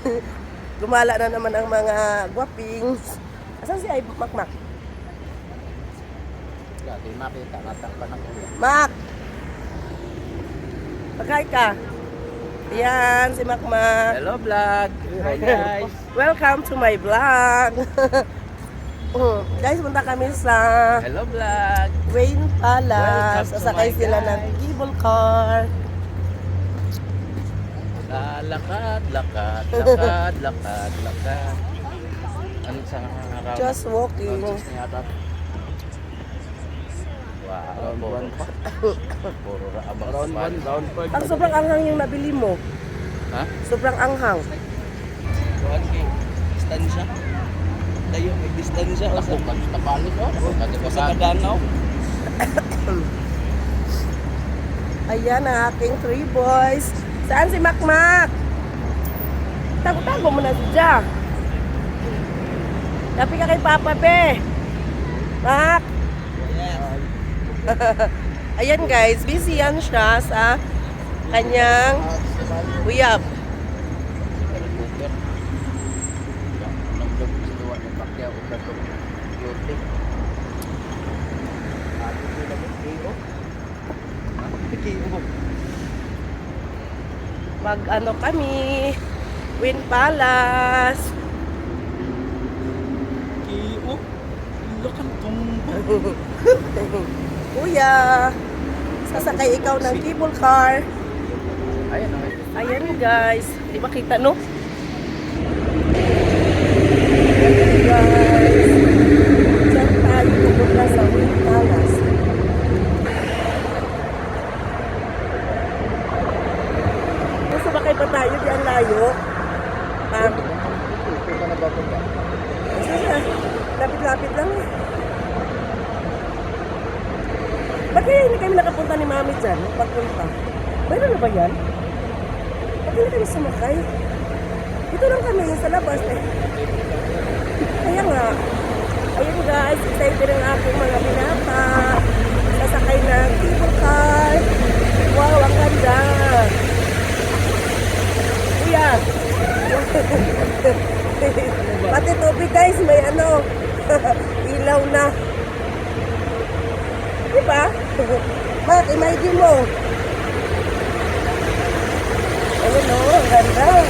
Gumala na naman ang mga guwapings. Asan si Ay Makmak? Dati makita natang pa ng kuya. Mak! Pagkay ka. Yan, si Makmak. Hello vlog. Hi guys. Welcome to my vlog. Mm, guys, punta kami sa Hello vlog. Wayne Palace. Welcome to Sasakay sila ng cable car. Lalakad, lakad, lakad, lakad, lakad. Ano sa araw? Just walking. Just yata. Wow, puro, puro raabang Round. 1, round 5. Ang sobrang anghang yung nabili mo. Ha? Sobrang anghang. Kuhan kay distansya. Tayo may distansya Ako, sa sa palit oh. Kasi o sa kadanaw. Ayan ang aking three boys. Saan si Makmak? Tago-tago mo na siya. Tapi ka kay Papa Be. Mak. Ayan guys, busy yan siya sa kanyang uyab. Mag ano kami, Win Palace. Kiyo. Lakan tumbo. Kuya, sasakay ikaw ng cable car. Ayan, guys, di ba kita no? Ayan guys, dyan tayo pupunta sa Win Palace. Gusto ba kayo pa tayo? Di ang layo. Ah, sige, lapit-lapit lang eh. Ba't kaya hindi kami nakapunta ni Mami dyan? Pagpunta. Mayroon na ba yan? Ba't hindi kami sumakay? Dito lang kami sa labas eh. Kaya nga. Ayun guys, excited ang aking mga binata. Sasakay ng cable car. Wow, ang ganda. Kuya. Pati tubig guys, may ano. Ilaw na. Di ba? Mak, imagine mo. Ayun o, ang ganda.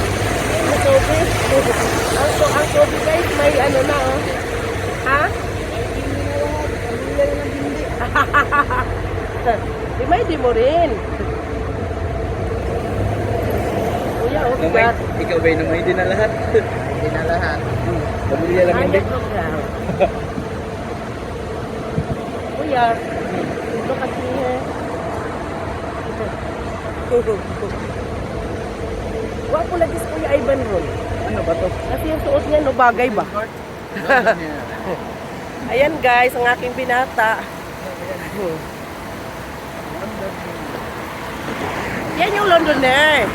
Ang tubig. Ang, so, ang tubig guys, may ano na oh. Ha? Imagine mo rin. Kuya, oh, bigat. Ikaw ba naman hindi na lahat? Hindi na lahat. Pamilya lang hindi. Kuya, look at me here. Wapo lagi si Kuya Ivan Ron. Ano ba to? Kasi yung suot niya, no, bagay ba? Ayan guys, ang aking binata. Yan yung Londoner.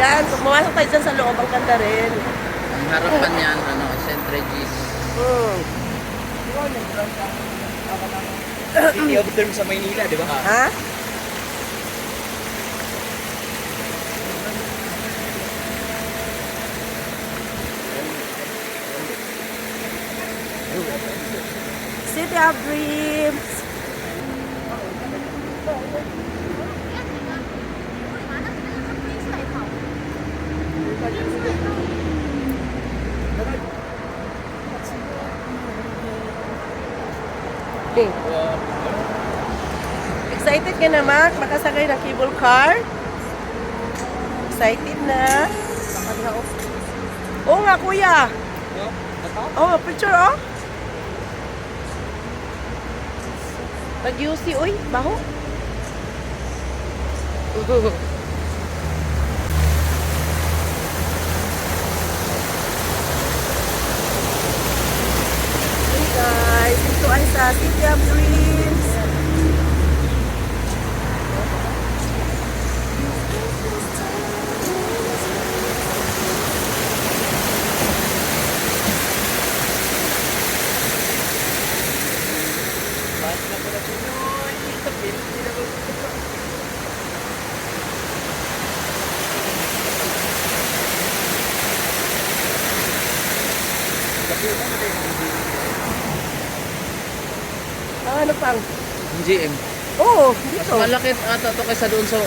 Yan, pumasok tayo dyan sa loob, ang ganda rin. Ang harapan niyan, ano, St. Regis. Hmm. City of Term sa Maynila, di ba? Ha? City of Dreams. Okay. Excited ka na, Mac? Makasakay ng cable car? Excited na? Oo nga, kuya. Oh, picture, oh. Nag-UC, uy. Baho. Hey guys, ito ay sa City of Dreams. GM. Oo, Mas dito. malaki ata to kaysa doon sa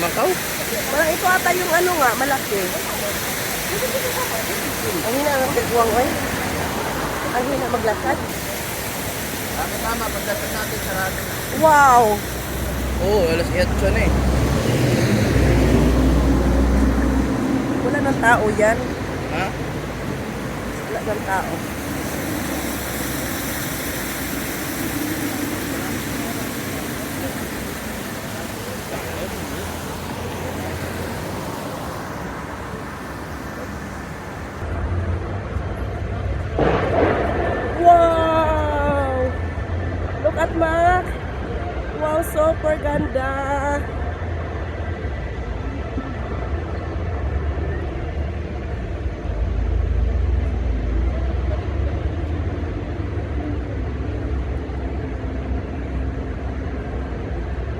Macau. Parang ito ata yung ano nga, malaki. Ang hina ng tigwang, oy. Ang hina maglakad. Tama tama, pagdating natin sarado. Wow! Oo, oh, alas 8 na eh. Wala ng tao yan. Ha? Wala ng tao. Wow! Look at Mac! Wow, super ganda!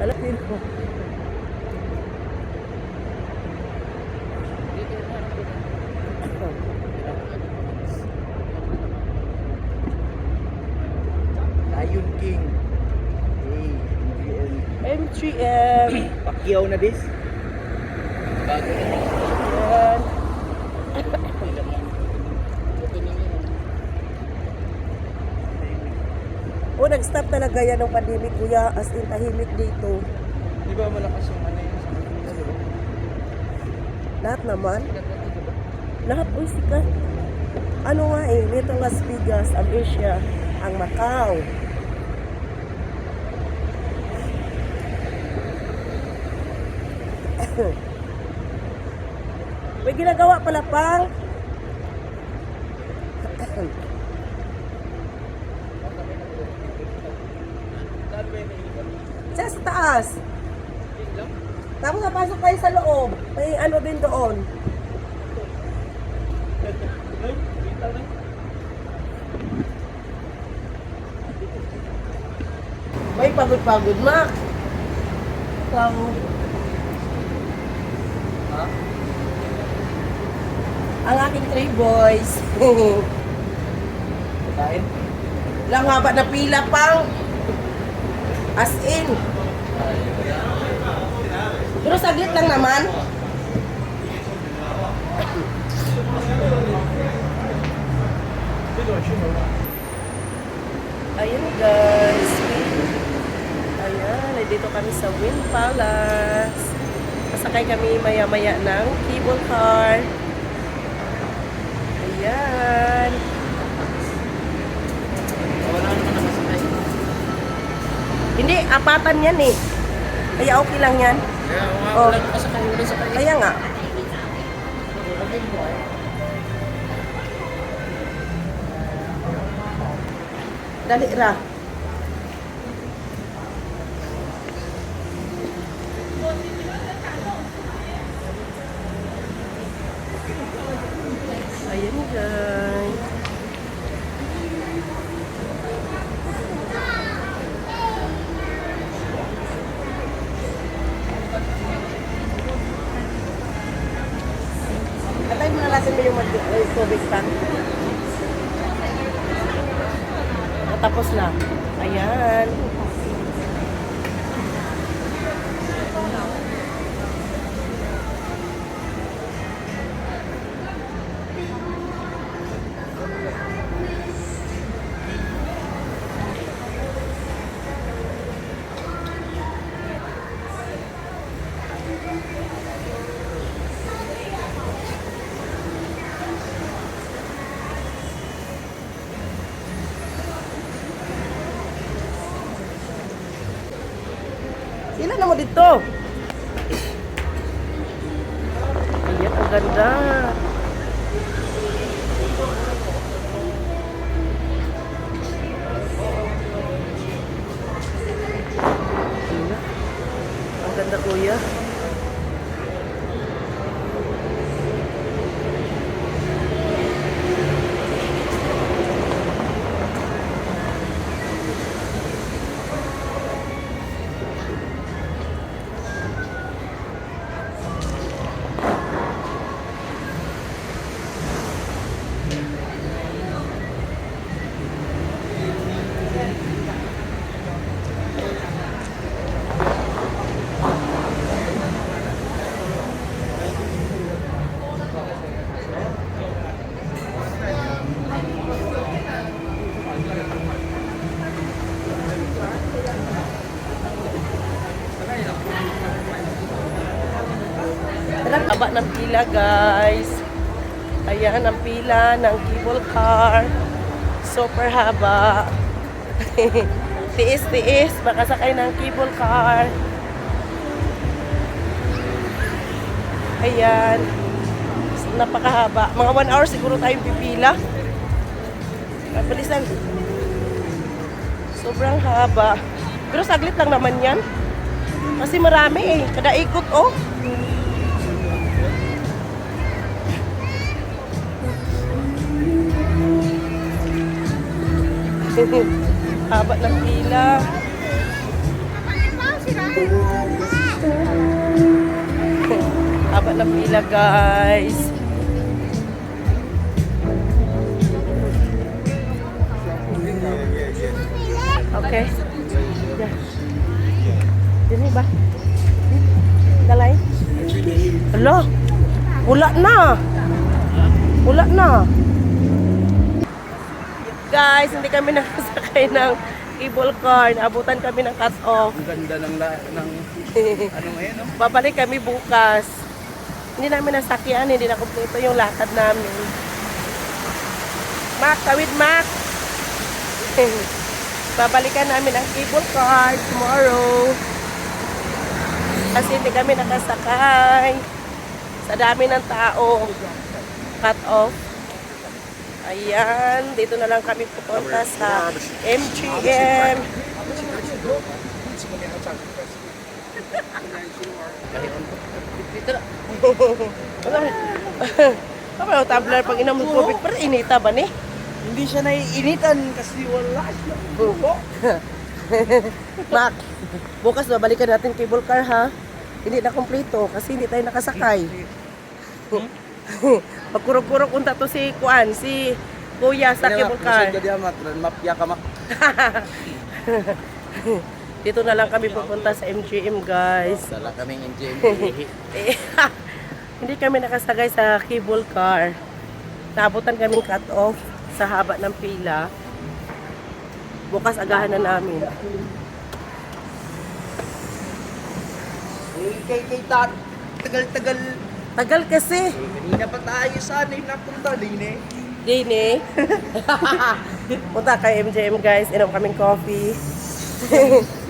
Alam mo. Lion King. Hey, MGM. M3M. Pacquiao na bis. Bago na. Yan. O, nag-stop talaga yan ng pandemic, kuya. As in, tahimik dito. Di ba malakas yung ano yun sa Manila, di ba? Lahat naman. Lahat, uy, sikat. Ano nga eh, nito Las Vegas, ang Asia, ang Macau. May ginagawa pala pang. Sa sa taas. Tapos napasok kayo sa loob. May ano din doon. May pagod-pagod, Mac. Ikaw. Ha? Ang aking three boys. Kain? Lang haba na pila pang. As in. Pero saglit lang naman. Ayun guys. Ayan, dito kami sa Wind Palace. Masakay kami maya-maya ng cable car. Ayan. Wala naman nakasakay. Hindi, apatan yan eh. Kaya okay lang yan. Kaya Oh. wala sakay. Kaya nga. Dali ra. Tubig pa. Tapos na. Ayan. Mo dito. Ayan, ang ganda. Ang ganda kuya. haba ng pila, guys. Ayan ang pila ng cable car. Super haba. tiis, tiis. Makasakay ng cable car. Ayan. Napakahaba. Mga 1 hour siguro tayong pipila. Kapalisan. Sobrang haba. Pero saglit lang naman yan. Kasi marami eh. Kada ikot oh. haba ng pila. haba ng pila guys. Okay. Yeah. Dini ba? Dalay? Hala. Wala na. Wala na. Guys, hindi kami nakasakay ng cable car. Naabutan kami ng cut-off. Ang ganda ng, la, ng ano ngayon, no? Babalik kami bukas. Hindi namin nasakyan, hindi na kumpleto yung lakad namin. Mac, tawid Mac! Babalikan namin ang cable car tomorrow. Kasi hindi kami nakasakay. Sa dami ng tao. Cut off. Ayan, dito na lang kami pupunta sa MGM. Dito na. Wala. Apa yung tabler pag inom ng tubig pero inita ba ni? Hindi siya naiinitan kasi wala siya. Mac, bukas babalikan natin cable car ha. Hindi na kompleto kasi hindi tayo nakasakay. Pagkurog-kurog unta to si Kuan, si Kuya sa cable car. Masod ka diyan, mat. Mapya ka, mak. Dito na lang kami pupunta sa MGM guys. Dala kaming MGM. Hindi kami nakasagay sa cable car. Naabutan kaming cut off sa haba ng pila. Bukas agahan na namin. Kay kay tat. Tagal-tagal. Tagal kasi. Kanina pa tayo sana yung napunta, Line. Line? Punta kay MJM guys, inom kaming coffee.